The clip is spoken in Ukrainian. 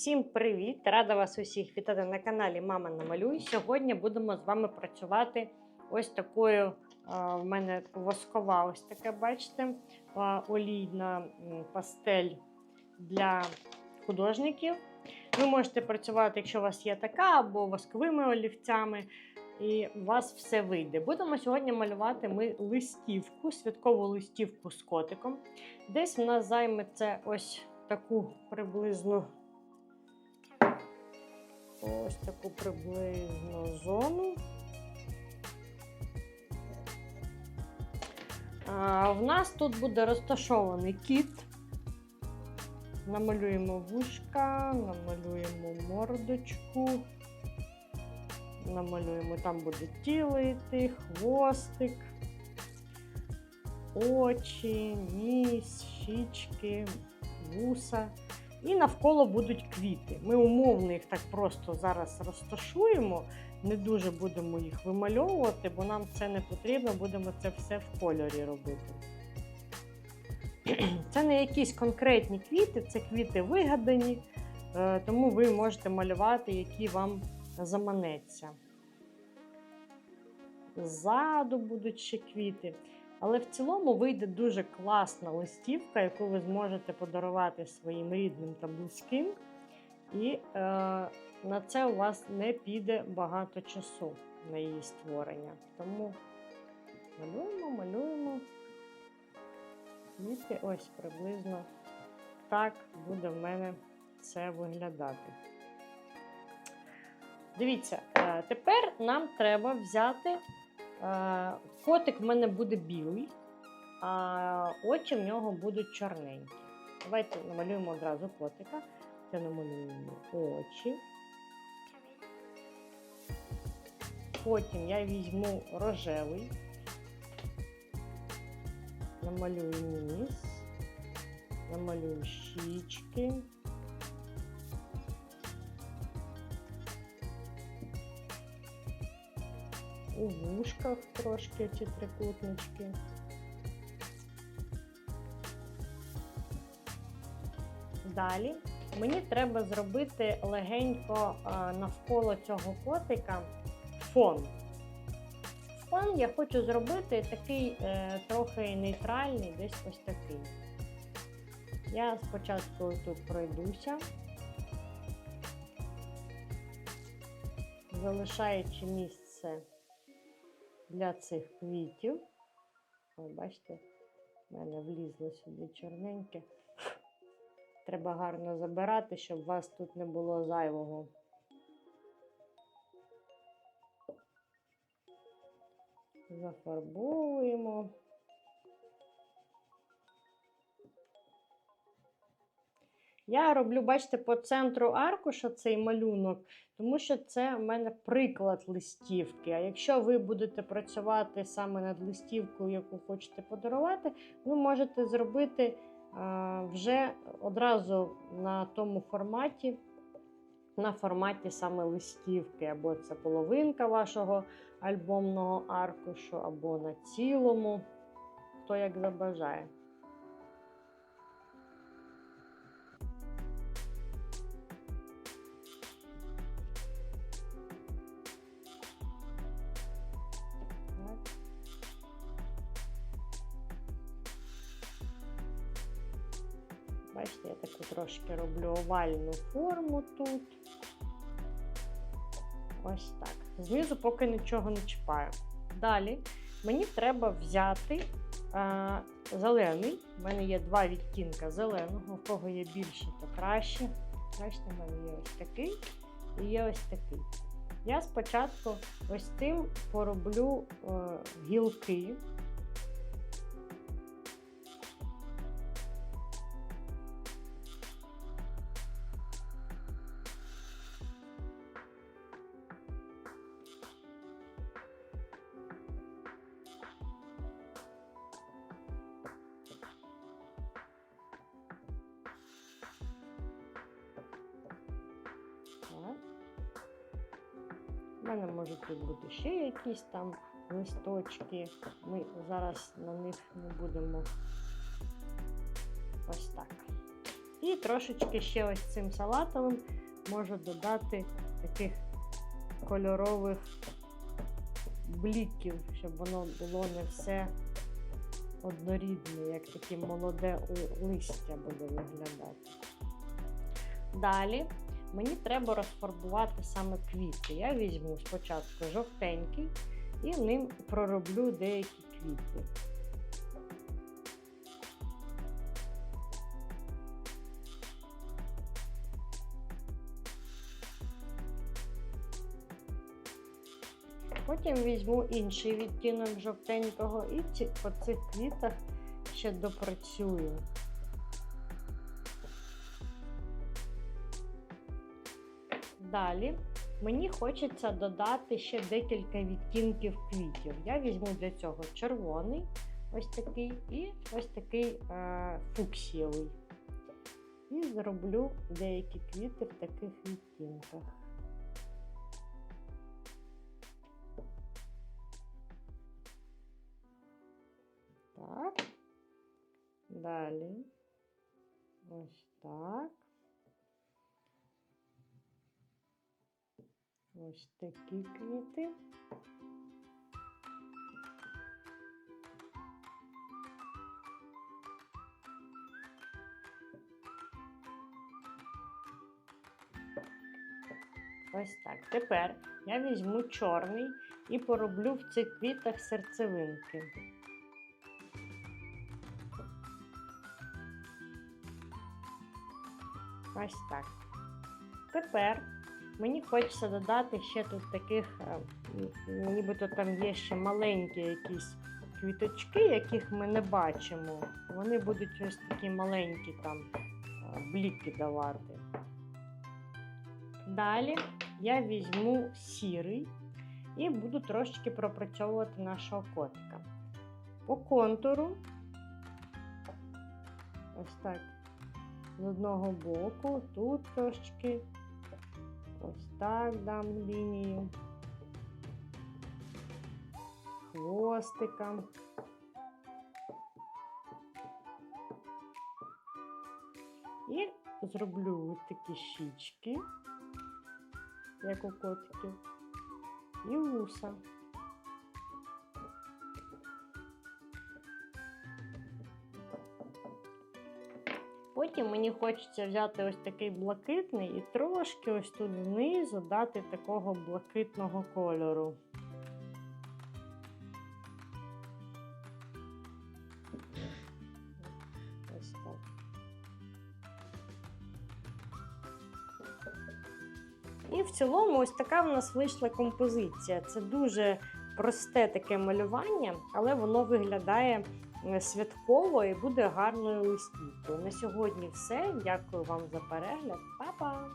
Всім привіт! Рада вас усіх вітати на каналі Мама Намалюй. Сьогодні будемо з вами працювати ось такою. В мене воскова, ось таке, бачите, олійна пастель для художників. Ви можете працювати, якщо у вас є така, або восковими олівцями, і у вас все вийде. Будемо сьогодні малювати ми листівку, святкову листівку з котиком. Десь в нас займе це ось таку приблизно ось таку приблизно зону. А, в нас тут буде розташований кіт. Намалюємо вушка, намалюємо мордочку, намалюємо, там буде тіло йти, хвостик, очі, ніс, щічки, вуса. І навколо будуть квіти. Ми умовно їх так просто зараз розташуємо, не дуже будемо їх вимальовувати, бо нам це не потрібно, будемо це все в кольорі робити. Це не якісь конкретні квіти, це квіти вигадані, е, тому ви можете малювати, які вам заманеться. Ззаду будуть ще квіти. Але в цілому вийде дуже класна листівка, яку ви зможете подарувати своїм рідним та близьким. І е, на це у вас не піде багато часу на її створення. Тому малюємо, малюємо. Квіти ось приблизно так буде в мене це виглядати. Дивіться, е, тепер нам треба взяти. Е, Котик в мене буде білий, а очі в нього будуть чорненькі. Давайте намалюємо одразу котика. Це намалюємо очі. Потім я візьму рожевий, намалюю ніс, намалюю щічки. У вушках трошки ці трикутнички. Далі мені треба зробити легенько навколо цього котика фон. Фон я хочу зробити такий е, трохи нейтральний, десь ось такий. Я спочатку тут пройдуся, залишаючи місце для цих квітів. Ви бачите, в мене влізло сюди чорненьке. Треба гарно забирати, щоб у вас тут не було зайвого. Зафарбовуємо. Я роблю, бачите, по центру аркуша цей малюнок, тому що це в мене приклад листівки. А якщо ви будете працювати саме над листівкою, яку хочете подарувати, ви можете зробити вже одразу на тому форматі, на форматі саме листівки, або це половинка вашого альбомного аркушу, або на цілому, хто як забажає. Я таку трошки роблю овальну форму тут. Ось так. Знизу поки нічого не чіпаю. Далі мені треба взяти а, зелений. У мене є два відтінка зеленого, у кого є більше, то краще. Бачите, в мене є ось такий і є ось такий. Я спочатку ось тим пороблю е, гілки. Мене можуть тут бути ще якісь там листочки. Ми зараз на них не будемо ось так. І трошечки ще ось цим салатовим можу додати таких кольорових бліків, щоб воно було не все однорідне, як таке молоде листя буде виглядати. Далі мені треба розфарбувати саме квіти. Я візьму спочатку жовтенький і ним пророблю деякі квіти. Потім візьму інший відтінок жовтенького і по цих квітах ще допрацюю. Далі мені хочеться додати ще декілька відтінків квітів. Я візьму для цього червоний, ось такий, і ось такий е, фуксієвий. І зроблю деякі квіти в таких відтінках. Так. Далі. Ось так. Ось такі квіти. Ось так. Тепер я візьму чорний і пороблю в цих квітах серцевинки. Ось так. Тепер мені хочеться додати ще тут таких, е, нібито там є ще маленькі якісь квіточки, яких ми не бачимо. Вони будуть ось такі маленькі там е, бліки давати. Далі я візьму сірий і буду трошечки пропрацьовувати нашого котика. По контуру, ось так з одного боку, тут трошки. Ось так дам лінію. Хвостиком. І зроблю такі щічки, як у котиків, і вуса. Потім мені хочеться взяти ось такий блакитний і трошки ось тут знизу дати такого блакитного кольору. І в цілому ось така в нас вийшла композиція. Це дуже просте таке малювання, але воно виглядає святково і буде гарною листівкою. На сьогодні все. Дякую вам за перегляд. Па-па!